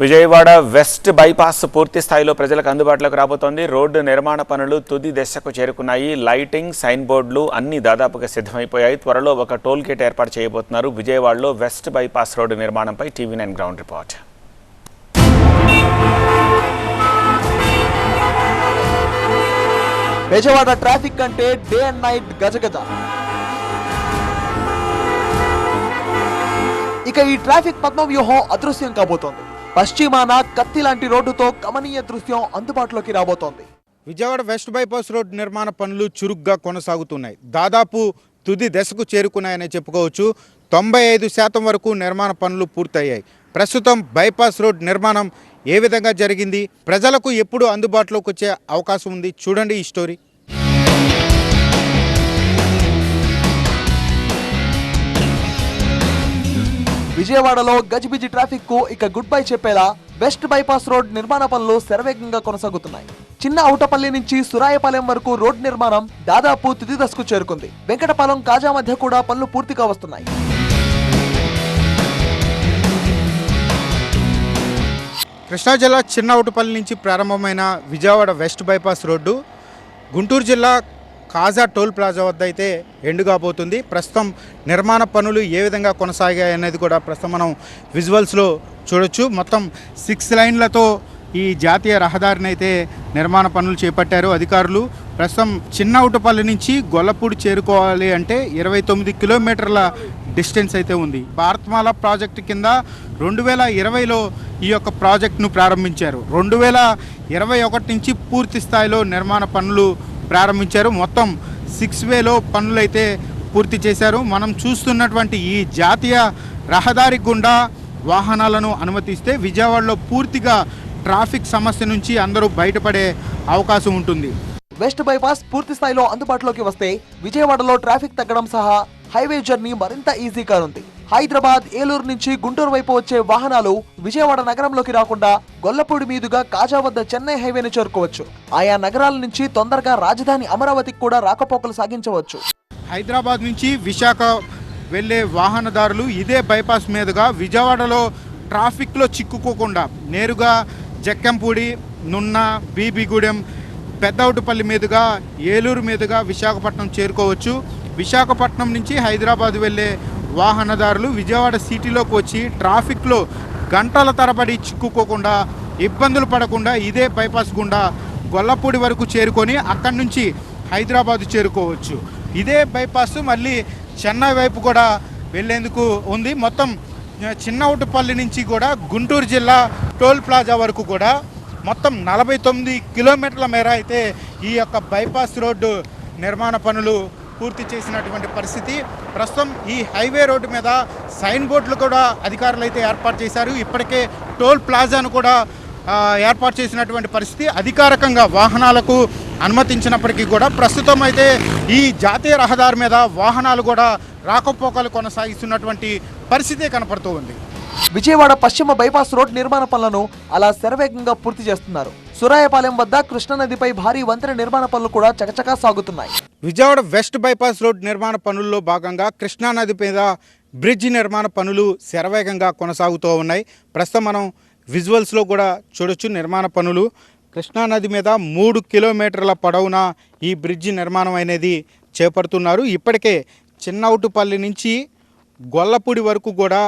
Vijayawada west bypass పూర్తి స్థాయిలో ప్రజలకు అందుబాటులోకి రాబోతోంది. రోడ్డు నిర్మాణ పనులు తుది దశకు చేరుకున్నాయి. లైటింగ్ సైన్ బోర్డులు అన్ని దాదాపుగా సిద్ధమైపోయాయి. త్వరలో ఒక టోల్ గేట్ ఏర్పాటు చేయబోతున్నారు విజయవాడలో వెస్ట్ బైపాస్ రోడ్డు నిర్మాణంపై TV nine ground report. Vijayawada traffic అంటే డే అండ్ నైట్ గజగజ. ఇక ఈ ట్రాఫిక్ పద్మవ్యూహం అదృశ్యం కాబోతోంది. పశ్చిమాన కత్తి లాంటి రోడ్డుతో గమనీయ దృశ్యం అందుబాటులోకి రాబోతోంది. విజయవాడ వెస్ట్ బైపాస్ రోడ్ నిర్మాణ పనులు చురుగ్గా కొనసాగుతున్నాయి. దాదాపు తుది దశకు చేరుకున్నాయని చెప్పుకోవచ్చు. తొంభై ఐదు శాతం వరకు నిర్మాణ పనులు పూర్తయ్యాయి. ప్రస్తుతం బైపాస్ రోడ్ నిర్మాణం ఏ విధంగా జరిగింది? ప్రజలకు ఎప్పుడు అందుబాటులోకి వచ్చే అవకాశం ఉంది? చూడండి ఈ స్టోరీ. విజయవాడలో గజిబిజి ట్రాఫిక్కు ఇక గుడ్ బై చెప్పేలా వెస్ట్ బైపాస్ రోడ్ నిర్మాణ పనులు శరవేగంగా కొనసాగుతున్నాయి. చిన్న ఔటపల్లి నుంచి సురాయపాలెం వరకు రోడ్ నిర్మాణం దాదాపు తుది దశకు చేరుకుంది. వెంకటపాలెం కాజా మధ్య కూడా పనులు పూర్తిగా వస్తున్నాయి. కృష్ణా జిల్లా చిన్నవుటపల్లి నుంచి ప్రారంభమైన Vijayawada west bypass road Guntur జిల్లా కాజా టోల్ ప్లాజా వద్ద అయితే ఎండు కాబోతుంది ప్రస్తుతం నిర్మాణ పనులు ఏ విధంగా కొనసాగాయి అనేది కూడా ప్రస్తుతం మనం విజువల్స్లో చూడొచ్చు. మొత్తం సిక్స్ లైన్లతో ఈ జాతీయ రహదారిని అయితే నిర్మాణ పనులు చేపట్టారు అధికారులు. ప్రస్తుతం చిన్నవుటపల్లి నుంచి గొల్లపూడి చేరుకోవాలి అంటే ఇరవై తొమ్మిది కిలోమీటర్ల డిస్టెన్స్ అయితే ఉంది. భారత్మాల ప్రాజెక్టు కింద రెండు వేల ఇరవైలో ఈ యొక్క ప్రాజెక్టును ప్రారంభించారు. రెండు వేల ఇరవై ఒకటి నుంచి పూర్తి స్థాయిలో నిర్మాణ పనులు ప్రారంభించారు. మొత్తం సిక్స్ వేలో పనులైతే పూర్తి చేశారు. మనం చూస్తున్నటువంటి ఈ జాతీయ రహదారి గుండా వాహనాలను అనుమతిస్తే విజయవాడలో పూర్తిగా ట్రాఫిక్ సమస్య నుంచి అందరూ బయటపడే అవకాశం ఉంటుంది. వెస్ట్ బైపాస్ పూర్తి స్థాయిలో అందుబాటులోకి వస్తే విజయవాడలో ట్రాఫిక్ తగ్గడం సహా హైవే జర్నీ మరింత ఈజీ కానుంది. హైదరాబాద్ ఏలూరు నుంచి గుంటూరు వైపు వచ్చే వాహనాలు విజయవాడ నగరంలోకి రాకుండా గొల్లపూడి మీదుగా కాజా వద్ద చెన్నై హైవేని చేరుకోవచ్చు. ఆయా నగరాల నుంచి తొందరగా రాజధాని అమరావతికి కూడా రాకపోకలు సాగించవచ్చు. హైదరాబాద్ నుంచి విశాఖ వెళ్ళే వాహనదారులు ఇదే బైపాస్ మీదుగా విజయవాడలో ట్రాఫిక్లో చిక్కుకోకుండా నేరుగా జక్కంపూడి నున్న బీబీగూడెం పెద్దౌటుపల్లి మీదుగా ఏలూరు మీదుగా విశాఖపట్నం చేరుకోవచ్చు. విశాఖపట్నం నుంచి హైదరాబాద్ వెళ్ళే వాహనదారులు విజయవాడ సిటీలోకి వచ్చి ట్రాఫిక్లో గంటల తరబడి చిక్కుకోకుండా ఇబ్బందులు పడకుండా ఇదే బైపాస్ గుండా గొల్లపూడి వరకు చేరుకొని అక్కడి నుంచి హైదరాబాద్ చేరుకోవచ్చు. ఇదే బైపాస్ మళ్ళీ చెన్నై వైపు కూడా వెళ్ళేందుకు ఉంది. మొత్తం చిన్నవుటపల్లి నుంచి కూడా గుంటూరు జిల్లా టోల్ ప్లాజా వరకు కూడా మొత్తం నలభై తొమ్మిది కిలోమీటర్ల మేర అయితే ఈ యొక్క బైపాస్ రోడ్డు నిర్మాణ పనులు పూర్తి చేసినటువంటి పరిస్థితి. ప్రస్తుతం ఈ హైవే రోడ్డు మీద సైన్ బోర్డులు కూడా అధికారులు అయితే ఏర్పాటు చేశారు. ఇప్పటికే టోల్ ప్లాజాను కూడా ఏర్పాటు చేసినటువంటి పరిస్థితి. అధికారికంగా వాహనాలకు అనుమతించినప్పటికీ కూడా ప్రస్తుతం అయితే ఈ జాతీయ రహదారి మీద వాహనాలు కూడా రాకపోకలు కొనసాగిస్తున్నటువంటి పరిస్థితే కనపడుతూ ఉంది. విజయవాడ పశ్చిమ బైపాస్ రోడ్ నిర్మాణ పనులను అలా శరవేగంగా పూర్తి చేస్తున్నారు. సురాయపాలెం వద్ద కృష్ణానదిపై భారీ వంతెన నిర్మాణ పనులు కూడా చకచకా సాగుతున్నాయి. విజయవాడ వెస్ట్ బైపాస్ రోడ్ నిర్మాణ పనుల్లో భాగంగా కృష్ణానది మీద బ్రిడ్జి నిర్మాణ పనులు శరవేగంగా కొనసాగుతూ ఉన్నాయి. ప్రస్తుతం మనం విజువల్స్లో కూడా చూడొచ్చు నిర్మాణ పనులు. కృష్ణానది మీద మూడు కిలోమీటర్ల పొడవున ఈ బ్రిడ్జి నిర్మాణం అనేది చేపడుతున్నారు. ఇప్పటికే చిన్నవుటుపల్లి నుంచి గొల్లపూడి వరకు కూడా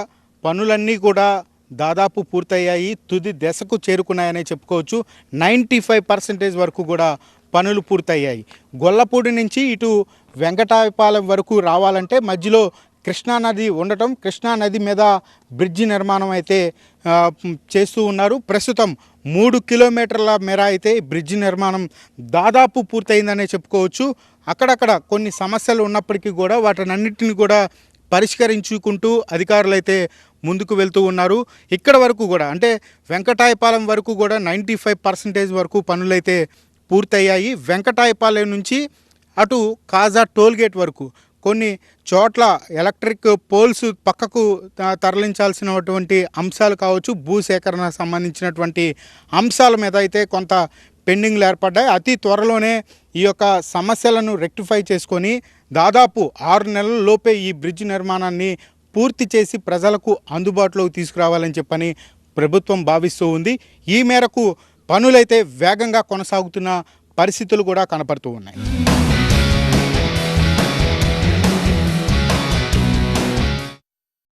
పనులన్నీ కూడా దాదాపు పూర్తయ్యాయి తుది దశకు చేరుకున్నాయనే చెప్పుకోవచ్చు. నైంటీ ఫైవ్ పర్సెంటేజ్ వరకు కూడా పనులు పూర్తయ్యాయి. గొల్లపూడి నుంచి ఇటు వెంకటాయపాలెం వరకు రావాలంటే మధ్యలో కృష్ణానది ఉండటం కృష్ణానది మీద బ్రిడ్జి నిర్మాణం అయితే చేస్తూ ఉన్నారు. ప్రస్తుతం మూడు కిలోమీటర్ల మేర అయితే బ్రిడ్జి నిర్మాణం దాదాపు పూర్తయిందనే చెప్పుకోవచ్చు. అక్కడక్కడ కొన్ని సమస్యలు ఉన్నప్పటికీ కూడా వాటినన్నిటిని కూడా పరిష్కరించుకుంటూ అధికారులైతే ముందుకు వెళ్తూ ఉన్నారు. ఇక్కడ వరకు కూడా అంటే వెంకటాయపాలెం వరకు కూడా నైంటీ ఫైవ్ పర్సెంటేజ్ వరకు పనులైతే పూర్తయ్యాయి. వెంకటాయపాలెం నుంచి అటు కాజా టోల్గేట్ వరకు కొన్ని చోట్ల ఎలక్ట్రిక్ పోల్స్ పక్కకు తరలించాల్సినటువంటి అంశాలు కావచ్చు భూసేకరణ సంబంధించినటువంటి అంశాల మీద అయితే కొంత పెండింగ్లు ఏర్పడ్డాయి. అతి త్వరలోనే ఈ యొక్క సమస్యలను రెక్టిఫై చేసుకొని దాదాపు ఆరు నెలల లోపే ఈ బ్రిడ్జ్ నిర్మాణాన్ని పూర్తి చేసి ప్రజలకు అందుబాటులోకి తీసుకురావాలని చెప్పని ప్రభుత్వం భావిస్తూ ఉంది. ఈ మేరకు పనులైతే వేగంగా కొనసాగుతున్న పరిస్థితులు కూడా కనపడుతూ ఉన్నాయి.